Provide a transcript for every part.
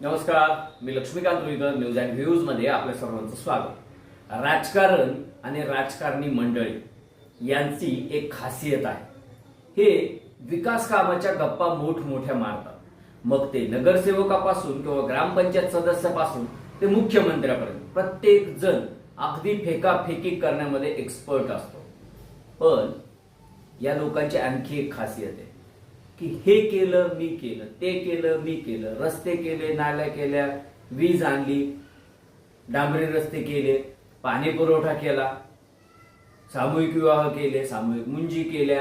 नमस्कार मी Laxmikant Ruikar news and व्ह्यूजमध्ये आपल्या सर्वांचं स्वागत. राजकारण आणि राजकारणी मंडळी यांची एक खासियत आहे. हे विकास कामाच्या गप्पा मोठमोठ्या मारतात. मग ते नगरसेवकापासून किंवा ग्रामपंचायत सदस्यापासून ते मुख्यमंत्र्यापर्यंत. प्रत्येक जण अगदी फेकाफेकी करण्यामध्ये एक्सपर्ट असतो. पण या लोकांची आणखी एक खासियत आहे. की हे केलं मी केलं ते केलं मी केलं. रस्ते केले नाल्या केल्या वीज आणली डांबरी रस्ते केले पाणी पुरवठा केला सामूहिक विवाह केले सामूहिक मुंजी केल्या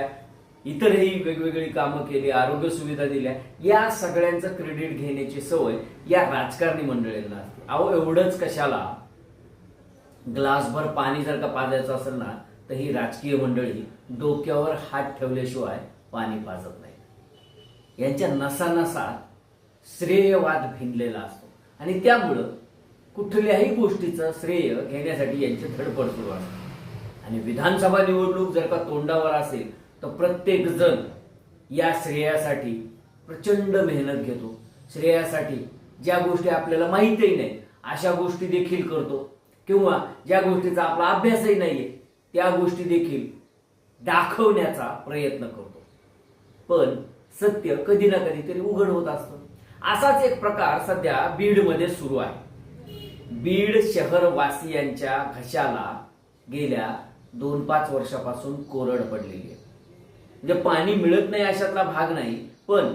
इतरही वेगवेगळी कामं केली आरोग्य सुविधा दिल्या. या सगळ्यांचं क्रेडिट घेण्याची सवय या राजकारणी मंडळींना असते. अहो एवढंच कशाला? ग्लासभर पाणी जर का पाजायचं असेल ना तर ही राजकीय मंडळी डोक्यावर हात ठेवल्याशिवाय पाणी पाजत नाही. यांच्या नसानसा श्रेयवाद भिनलेला असतो. आणि त्यामुळं कुठल्याही गोष्टीचं श्रेय घेण्यासाठी यांची धडपड सुरू असते. आणि विधानसभा निवडणूक जर का तोंडावर असेल तर प्रत्येक जण या श्रेयासाठी प्रचंड मेहनत घेतो. श्रेयासाठी ज्या गोष्टी आपल्याला माहीतही नाही अशा गोष्टी देखील करतो. किंवा ज्या गोष्टीचा आपला अभ्यासही नाहीये त्या गोष्टी देखील दाखवण्याचा प्रयत्न करतो. पण सत्य कधी ना कधी तरी उघड होत असतं. असाच एक प्रकार सध्या बीडमध्ये सुरू आहे. बीड शहरवासियांच्या घशाला गेल्या दोन पाच वर्षापासून कोरड पडलेली आहे. म्हणजे पाणी मिळत नाही अशातला भाग नाही पण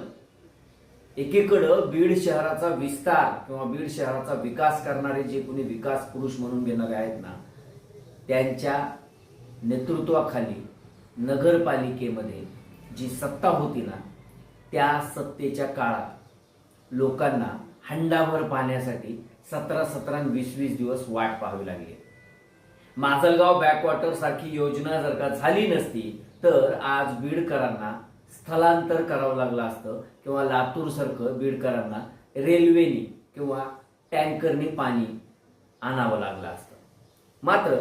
एकीकडं बीड शहराचा विस्तार किंवा बीड शहराचा विकास करणारे जे कोणी विकास पुरुष म्हणून घेणारे आहेत ना त्यांच्या नेतृत्वाखाली नगरपालिकेमध्ये जी सत्ता होती ना त्या सत्तेच्या काळात लोकांना हंडाभर पाहण्यासाठी सतरा सतरा वीस वीस दिवस वाट पाहावी लागली. माजलगाव बॅकवॉटर सारखी योजना जर का झाली नसती तर आज बीडकरांना स्थलांतर करावं लागलं असतं किंवा लातूर सारखं बीडकरांना रेल्वेनी किंवा टँकरनी पाणी आणावं लागलं असतं. मात्र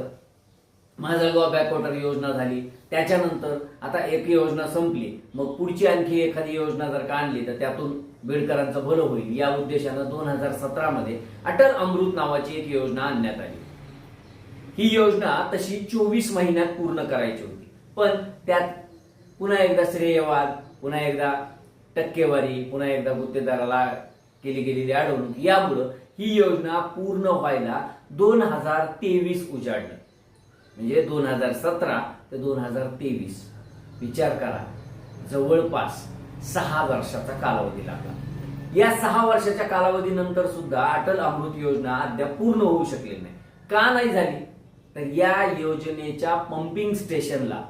माझलगाव बॅकवॉटर योजना झाली. त्याच्यानंतर आता एक योजना संपली. मग पुढची आणखी एखादी योजना जर का आणली तर त्यातून बेडकरांचं भलं होईल. या उद्देशानं दोन हजार सतरामध्ये अटल अमृत नावाची एक योजना आणण्यात आली. ही योजना तशी चोवीस महिन्यात पूर्ण करायची होती. पण त्यात पुन्हा एकदा श्रेयवाद पुन्हा एकदा टक्केवारी पुन्हा एकदा गुत्तेदाराला केली गेलेली अडवणूक यामुळं ही योजना पूर्ण व्हायला दोन हजार तेवीस उजाडली. म्हणजे दोन हजार सतरा ते दोन हजार तेवीस. विचार करा. जवळपास सहा वर्षाचा कालावधी लागला. या सहा वर्षाच्या कालावधीनंतर सुद्धा अटल अमृत योजना अद्याप पूर्ण होऊ शकली नाही. का नाही झाली? तर या योजनेच्या पंपिंग स्टेशनला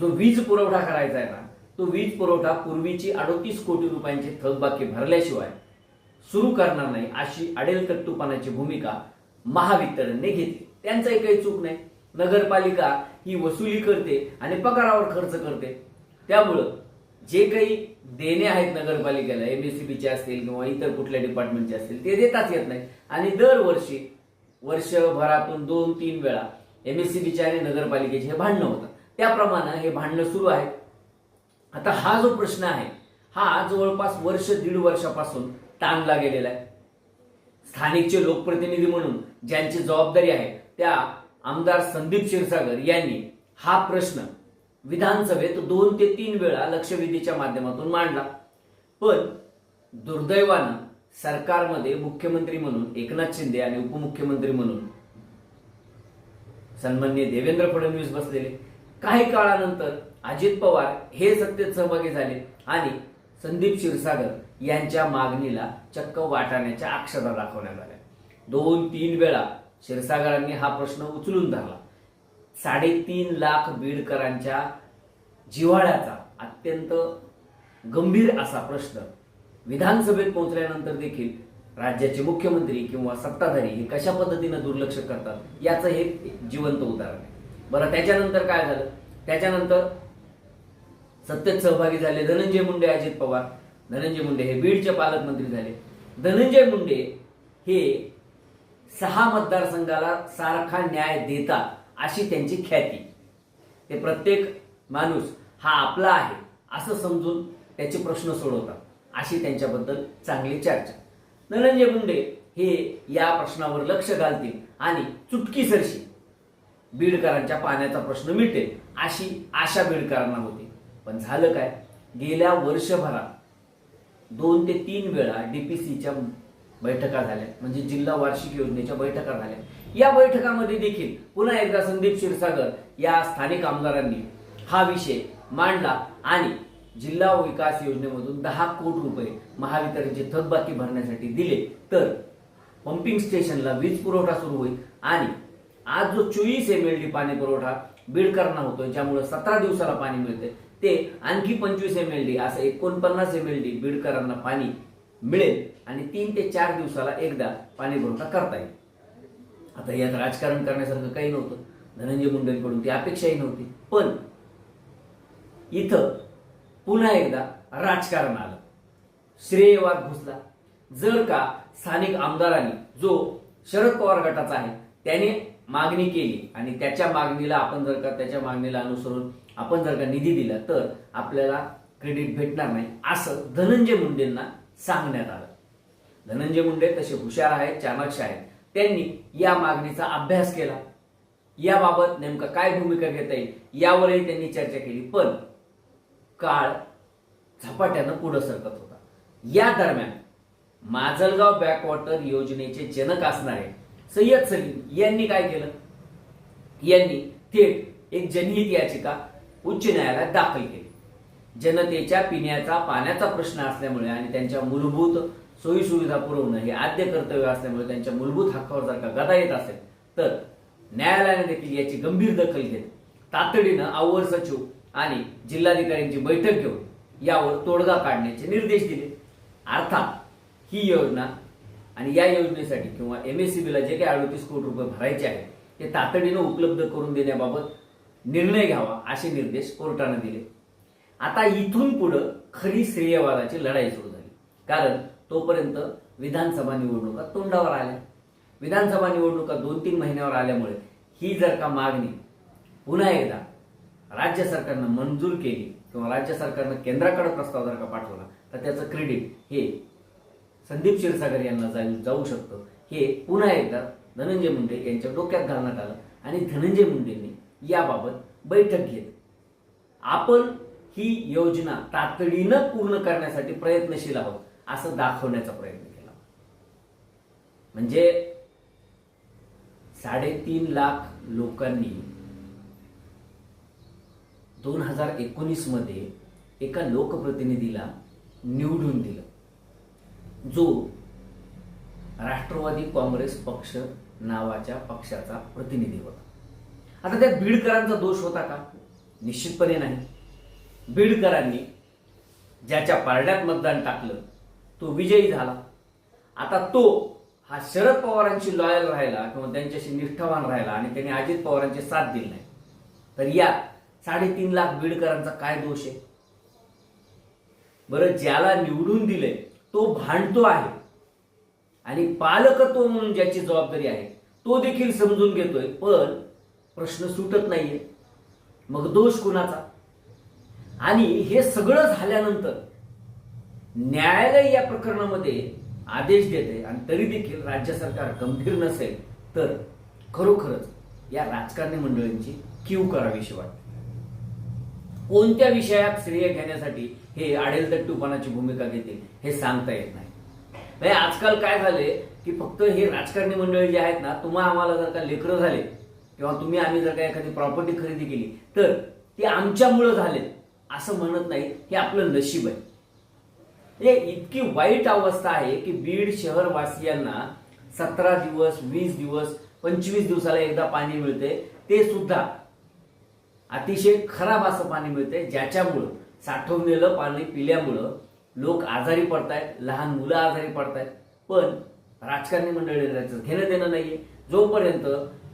जो वीज पुरवठा करायचा आहे ना तो वीज पुरवठा पूर्वीची अडोतीस कोटी रुपयांची थकबाकी भरल्याशिवाय सुरू करणार नाही अशी अडेलकट्टूपणाची भूमिका महावितरणने घेतली. त्यांचाही काही चूक नाही. नगरपालिका ही वसुली करते आणि पगारावर खर्च करते. त्यामुळं जे काही देणे आहेत नगरपालिकेला एमएससीबीचे असतील किंवा इतर कुठल्या डिपार्टमेंटचे असतील ते देताच येत नाही. आणि दरवर्षी वर्षभरातून दोन तीन वेळा एमएससीबीचे आणि नगरपालिकेचे हे भांडणं होतात. त्याप्रमाणे हे भांडणं सुरू आहे. आता हा जो प्रश्न आहे हा जवळपास वर्ष दीड वर्षापासून ताणला गेलेला आहे. स्थानिकचे लोकप्रतिनिधी म्हणून ज्यांची जबाबदारी आहे त्या आमदार संदीप क्षीरसागर यांनी हा प्रश्न विधानसभेत दोन ते तीन वेळा लक्षवेधीच्या माध्यमातून मांडला. पण दुर्दैवानं सरकारमध्ये मुख्यमंत्री म्हणून एकनाथ शिंदे आणि उपमुख्यमंत्री म्हणून सन्मान्य देवेंद्र फडणवीस बसलेले. काही काळानंतर अजित पवार हे सत्तेत सहभागी झाले आणि संदीप क्षीरसागर यांच्या मागणीला चक्क वाटाण्याच्या अक्षरा दाखवण्यात आल्या. दोन तीन वेळा क्षीरसागरांनी हा प्रश्न उचलून धरला. साडेतीन लाख बीडकरांच्या जिव्हाळ्याचा अत्यंत गंभीर असा प्रश्न विधानसभेत पोहोचल्यानंतर देखील राज्याचे मुख्यमंत्री किंवा सत्ताधारी हे कशा पद्धतीनं दुर्लक्ष करतात याचं हे जिवंत उदाहरण आहे. बरं त्याच्यानंतर काय झालं? त्याच्यानंतर सत्तेत सहभागी झाले धनंजय मुंडे अजित पवार. धनंजय मुंडे हे बीडचे पालकमंत्री झाले. धनंजय मुंडे हे सहा मतदारसंघाला सारखा न्याय देतात अशी त्यांची ख्याती. ते प्रत्येक माणूस हा आपला आहे असं समजून त्याचे प्रश्न सोडवतात अशी त्यांच्याबद्दल चांगली चर्चा. धनंजय मुंडे हे या प्रश्नावर लक्ष घालतील आणि चुटकीसरशी बीडकरांच्या पाण्याचा प्रश्न मिटेल अशी आशा बीडकरांना होती. पण झालं काय? गेल्या वर्षभरात दोन ते तीन वेळा डीपीसीच्या बैठका झाल्या. म्हणजे जिल्हा वार्षिक योजनेच्या बैठका झाल्या. या बैठकामध्ये देखील पुन्हा एकदा संदीप क्षीरसागर या स्थानिक आमदारांनी हा विषय मांडला आणि जिल्हा विकास योजनेमधून दहा कोटी रुपये महावितरणची थकबाकी भरण्यासाठी दिले. तर पंपिंग स्टेशनला वीज पुरवठा सुरू होईल आणि आज जो चोवीस एम एल डी पाणी पुरवठा बीडकरांना होतोय ज्यामुळे सतरा दिवसाला पाणी मिळते ते आणखी पंचवीस एम एल डी असं एकोणपन्नास एम एल डी बीडकरांना पाणी मिळेल. आणि तीन ते चार दिवसाला एकदा पाणी पुरवठा करता येईल. आता यात राजकारण करण्यासारखं काही नव्हतं. धनंजय मुंडेंकडून ती अपेक्षाही नव्हती. पण इथं पुन्हा एकदा राजकारण आलं. श्रेयवाद घुसला. जर का स्थानिक आमदारांनी जो शरद पवार गटाचा आहे त्याने मागणी केली आणि त्याच्या मागणीला आपण जर का त्याच्या मागणीला अनुसरून आपण जर का निधी दिला तर आपल्याला क्रेडिट भेटणार नाही असं धनंजय मुंडेंना सांगण्यात आलं. धनंजय मुंडे तसे हुशार आहेत चाणक्य आहेत. त्यांनी या मागणीचा अभ्यास केला. याबाबत नेमकं काय भूमिका घेता येईल यावरही त्यांनी चर्चा केली. पण काळ झपाट्यानं पुढं सरकत होता. या दरम्यान माजलगाव बॅकवॉटर योजनेचे जनक असणारे सय्यद सलीम यांनी काय केलं? यांनी थेट एक जनहित याचिका उच्च न्यायालयात दाखल केली. जनतेच्या पिण्याचा पाण्याचा प्रश्न असल्यामुळे आणि त्यांच्या मूलभूत सोयी सुविधा पुरवणं हे आद्य कर्तव्य असल्यामुळे त्यांच्या मूलभूत हक्कावर जर का गदा येत असेल तर न्यायालयाने देखील याची गंभीर दखल घेत तातडीनं अवर सचिव आणि जिल्हाधिकाऱ्यांची बैठक घेऊन यावर तोडगा काढण्याचे निर्देश दिले. अर्थात ही योजना आणि या योजनेसाठी किंवा एम एस ला जे काही अडतीस कोटी रुपये भरायचे आहेत ते तातडीनं उपलब्ध करून देण्याबाबत निर्णय घ्यावा असे निर्देश कोर्टानं दिले. आता इथून पुढं खरी श्रेयवादाची लढाई सुरू झाली. कारण तोपर्यंत विधानसभा निवडणुका तोंडावर आल्या. विधानसभा निवडणुका दोन तीन महिन्यावर आल्यामुळे ही जर का मागणी पुन्हा एकदा राज्य सरकारनं मंजूर केली किंवा राज्य सरकारनं केंद्राकडे प्रस्ताव जर का पाठवला तर त्याचं क्रेडिट हे संदीप क्षीरसागर यांना जाऊ जाऊ शकतं. हे पुन्हा एकदा धनंजय मुंडे यांच्या डोक्यात घालण्यात आलं आणि धनंजय मुंडेंनी याबाबत बैठक घेत आपण ही योजना तातडीनं पूर्ण करण्यासाठी प्रयत्नशील आहोत. असं दाखवण्याचा प्रयत्न केला. म्हणजे साडेतीन लाख लोकांनी दोन हजार एकोणीसमध्ये एका लोकप्रतिनिधीला निवडून दिलं. जो राष्ट्रवादी काँग्रेस पक्ष नावाच्या पक्षाचा प्रतिनिधी होता. आता त्या बीडकरांचा दोष होता का? निश्चितपणे नाही. बीडकरांनी ज्याच्या पारड्यात मतदान टाकलं तो विजयी झाला. आता तो हा शरद पवारांशी लॉयल राहिला किंवा त्यांच्याशी निष्ठावान राहिला आणि त्यांनी अजित पवारांची साथ दिली नाही तर या साडेतीन लाख बीडकरांचा काय दोष आहे? बरं ज्याला निवडून दिले तो भांडतो आहे. आणि पालकत्व म्हणून ज्याची जबाबदारी आहे तो देखील समजून घेतोय पण प्रश्न सुटत नाहीये. मग दोष कुणाचा? आणि हे सगळं झाल्यानंतर न्यायालय या प्रकरणामध्ये आदेश देते आणि तरी देखील राज्य सरकार गंभीर नसेल तर खरोखरच या राजकारणी मंडळींची क्यू करावीशी वाटते. कोणत्या विषयात श्रेय घेण्यासाठी हे आडेलतट्टूपणाची भूमिका घेतील हे सांगता येत नाही. आजकाल काय झाले की फक्त हे राजकारणी मंडळी जे आहेत ना तुम्हा आम्हाला जर का लेकरं झाले किंवा तुम्ही आम्ही जर का एखादी प्रॉपर्टी खरेदी केली तर ते आमच्यामुळं झाले असं म्हणत नाही हे आपलं नशीब आहे. हे इतकी वाईट अवस्था आहे की बीड शहरवासियांना सतरा दिवस वीस दिवस पंचवीस दिवसाला एकदा पाणी मिळते. ते सुद्धा अतिशय खराब असं पाणी मिळते ज्याच्यामुळं साठवलेलं पाणी पिल्यामुळं लोक आजारी पडतायत लहान मुलं आजारी पडतायत. पण राजकारणी मंडळी त्याचं घेणं देणं नाहीये. जोपर्यंत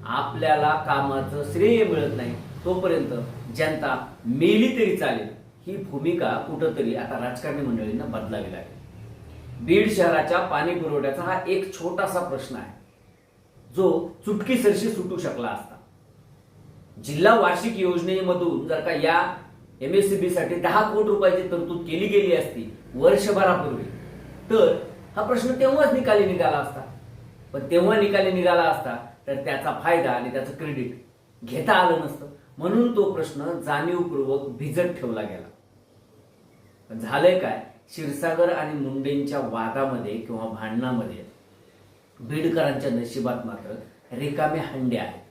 आपल्याला कामाचं श्रेय मिळत नाही तोपर्यंत जनता मेली तरी चालेल. ही भूमिका कुठंतरी आता राजकारणी मंडळींना बदलावी लागेल. बीड शहराच्या पाणी पुरवठ्याचा हा एक छोटासा प्रश्न आहे. जो चुटकीसरशी सुटू शकला असता. जिल्हा वार्षिक योजनेमधून जर का या एमएससीबी साठी दहा कोटी रुपयाची तरतूद केली गेली असती वर्षभरापूर्वी तर हा प्रश्न तेव्हाच निकाली निघाला असता. पण तेव्हा निकाली निघाला असता तर त्याचा फायदा आणि त्याचं क्रेडिट घेता आलं नसतं. म्हणून तो प्रश्न जाणीवपूर्वक भिजत ठेवला गेला. पण झालंय काय? क्षीरसागर आणि मुंडेंच्या वादामध्ये किंवा भांडणामध्ये बीडकरांच्या नशिबात मात्र रिकामे हंडे आहेत.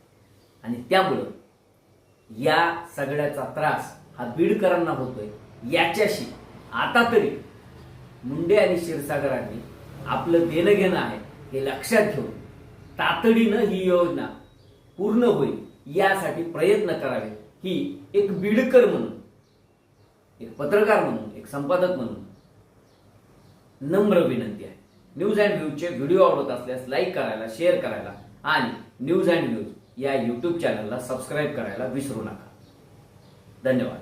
आणि त्यामुळं या सगळ्याचा त्रास हा बीडकरांना होतोय. याच्याशी आता तरी मुंडे आणि क्षीरसागरांनी आपलं देणं घेणं आहे हे लक्षात घेऊन तातडीनं ही योजना पूर्ण होईल यासाठी प्रयत्न करावे ही एक बीडकर म्हणून एक पत्रकार म्हणून एक संपादक म्हणून नम्र विनंती आहे. न्यूज अँड व्ह्यूजचे व्हिडिओ आवडत असल्यास लाईक करायला शेअर करायला आणि न्यूज अँड व्ह्यूज या यूट्यूब चॅनलला सबस्क्राईब करायला विसरू नका. धन्यवाद.